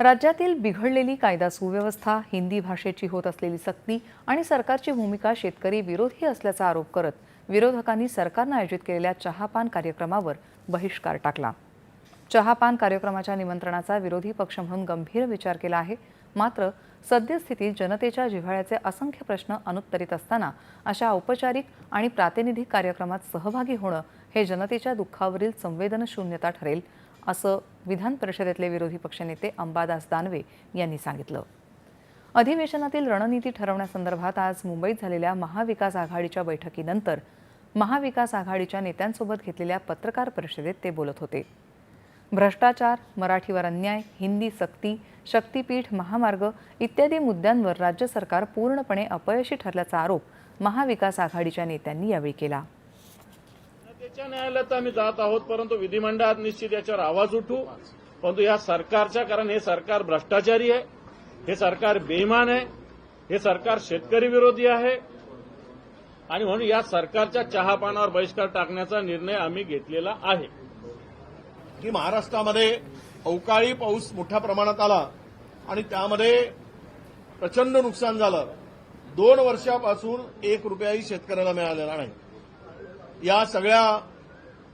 राज्यातील बिघडलेली कायदा सुव्यवस्था हिंदी भाषेची होत असलेली सक्ती आणि सरकारची भूमिका शेतकरी विरोधी असल्याचा आरोप करत विरोधकांनी सरकारनं आयोजित केलेल्या चहापान कार्यक्रमावर बहिष्कार टाकला. चहापान कार्यक्रमाच्या निमंत्रणाचा विरोधी पक्ष म्हणून गंभीर विचार केला आहे. मात्र सद्यस्थितीत जनतेच्या जिव्हाळ्याचे असंख्य प्रश्न अनुत्तरित असताना अशा औपचारिक आणि प्रातिनिधिक कार्यक्रमात सहभागी होणं हे जनतेच्या दुःखावरील संवेदनशून्यता ठरेल असं विधान परिषदेतले विरोधी पक्षनेते अंबादास दानवे यांनी सांगितलं. अधिवेशनातील रणनीती ठरवण्यासंदर्भात आज मुंबईत झालेल्या महाविकास आघाडीच्या बैठकीनंतर महाविकास आघाडीच्या नेत्यांसोबत घेतलेल्या पत्रकार परिषदेत ते बोलत होते. भ्रष्टाचार मराठीवर अन्याय हिंदी सक्ती शक्तीपीठ महामार्ग इत्यादी मुद्द्यांवर राज्य सरकार पूर्णपणे अपयशी ठरल्याचा आरोप महाविकास आघाडीच्या नेत्यांनी यावेळी केला. त्याच्या न्यायालयात आम्ही जात आहोत परंतु विधिमंडळात निश्चित याच्यावर आवाज उठू. परंतु या सरकारच्या कारण हे सरकार भ्रष्टाचारी आहे हे सरकार बेईमान आहे हे सरकार शेतकरी विरोधी आहे. आणि म्हणून या सरकारच्या चहापानावर बहिष्कार टाकण्याचा निर्णय आम्ही घेतलेला आहे. की महाराष्ट्रामध्ये अवकाळी पाऊस मोठ्या प्रमाणात आला आणि त्यामध्ये प्रचंड नुकसान झालं. दोन वर्षापासून एक रुपयाही शेतकऱ्याला मिळालेला नाही. या सगळ्या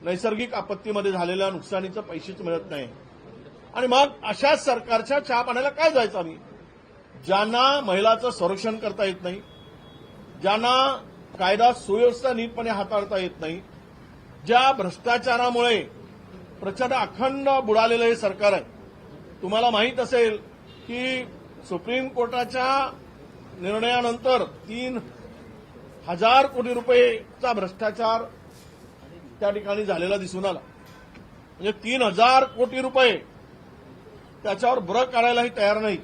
नैसर्गिक आपत्तीमध्ये झालेल्या नुकसानीचं पैसेच मिळत नाही. आणि मग अशाच सरकारच्या चहा पाण्याला काय जायचं आम्ही? ज्यांना महिलाचं संरक्षण करता येत नाही ज्यांना कायदा सुव्यवस्था नीटपणे हाताळता येत नाही ज्या भ्रष्टाचारामुळे प्रचंड अखंड बुडालेलं हे सरकार आहे. तुम्हाला माहीत असेल की सुप्रीम कोर्टाच्या निर्णयानंतर तीन हजार कोटी रुपयेचा भ्रष्टाचार त्या ठिकाणी झालेला दिसून आला. म्हणजे तीन हजार कोटी रुपये त्याच्यावर ब्र काढायलाही तयार नाही